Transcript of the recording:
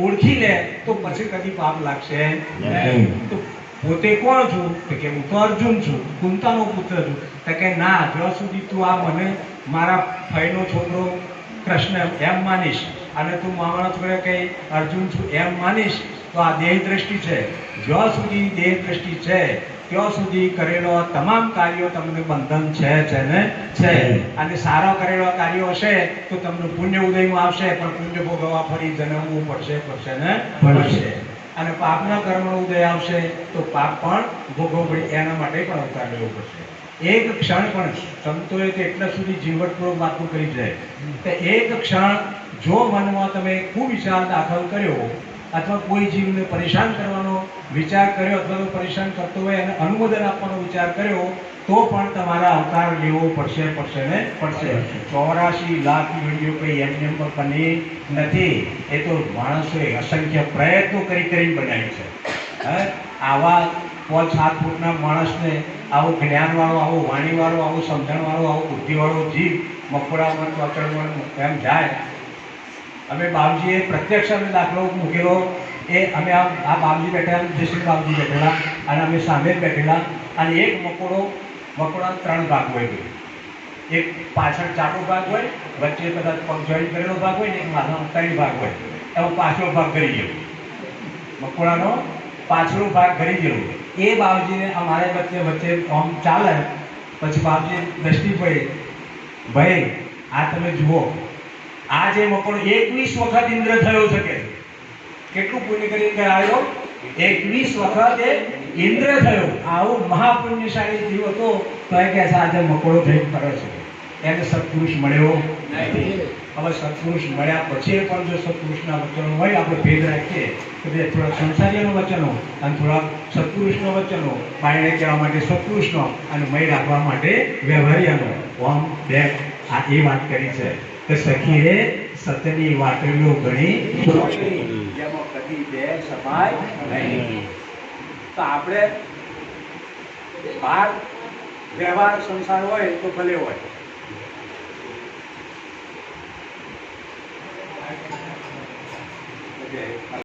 ઓળખી લે તો પછી કદી પાપ લાગશે? નહીં. તો પોતે કોણ છું? તો કે હું તો અર્જુન છું કુંતાનો પુત્ર છું. તો કે ના જ્યાં સુધી તું આ મને મારા ફઈનો છોકરો કૃષ્ણ એમ માનીશ અને તું મામાનો છોકરા કઈ અર્જુન છું એમ માનીશ તો આ દેહ દ્રષ્ટિ છે. જ્યાં સુધી દેહ દ્રષ્ટિ છે ત્યાં સુધી કરેલો તમામ કાર્યો તમને બંધન છે છે ને? છે. અને સારો કરેલો કાર્યો હશે તો તમને પુણ્ય ઉદયમાં આવશે પણ પુણ્ય ભોગવવા ફરી જન્મવું પડશે પડશે ને? પડશે. અને પાપના કર્મનો ઉદય આવશે તો પાપ પણ ભોગવવું પડે એના માટે પણ અવતાર લેવો પડશે. એક ક્ષણ પણ સંતોએ તો એટલા સુધી જીવટપૂર્વક વાતો કરી છે. કે એક ક્ષણ જો મનમાં તમે ખૂબ વિચાર દાખલ કર્યો અથવા કોઈ જીવને પરેશાન કરવાનો વિચાર કર્યો અથવા તો પરેશાન કરતો હોય એને અનુમોદન આપવાનો વિચાર કર્યો તો પણ તમારા અવતાર લેવો પડશે પડશે ને? પડશે. ચોરાશી લાખ વીડિયો કોઈ એમને બની નથી. એ તો માણસોએ અસંખ્ય પ્રયત્નો કરી કરીને બનાવી છે? આવા પાંચ સાત ફૂટના માણસને આવો જ્ઞાનવાળો આવો વાણીવાળો આવો સમજણવાળો આવો બુદ્ધિવાળો જીવ મકોડામાં ચોચડમાં એમ જાય અમે બાપજીએ પ્રત્યક્ષ અમે દાખલો મૂકેલો. એ અમે આ આ બાપજી બેઠેલા જયસિંહ બાપજી બેઠેલા, અને અમે સામે જ બેઠેલા. અને એક મકોડો, મકોડા ત્રણ ભાગ હોય છે. એક પાછળ ચાપો ભાગ હોય, વચ્ચે કદાચ પગ જોઈન કરેલો ભાગ હોય ને, એક માથાનો ત્રણ ભાગ હોય. એવો પાછળ ભાગ કરી ગયો. મકોડાનો પાછળનો ભાગ કરી ગયો. એ બાપજીને અમારે વચ્ચે વચ્ચે આમ ચાલે. પછી બાપજી દ્રષ્ટિ પડે. ભાઈ, આ તમે જુઓ. આ જે મકોડો એકવીસ વખત ઇન્દ્ર થયો છે કે કેટલું પુણ્ય કરીને આવ્યો? એકવીસ વખત ઇન્દ્ર થયો. આવો મહાપુણ્યશાળી જીવ હતો, તો એ કે આજે મકોડો થઈ કરે છે. એને સત્પુરુષ મળ્યો હવે સત્પુરુષ મળ્યા પછી પણ જો સત્પુરુષના વચનો હોય, આપણે ભેદ રાખીએ, તો બે થોડા સંસારીઓનો વચનો અને થોડા સત્પુરુષનો વચનો. પાણીને કહેવા માટે સત્પુરુષનો અને મય રાખવા માટે વ્યવહારિયાનો. ઓમ બે આ એ વાત કરી છે. કે સખીએ સતની વાટડીઓ ઘણી જેમાં કદી બે સમાય નહીં. તો આપણે બહાર વ્યવહાર સંસાર હોય તો ભલે હોય.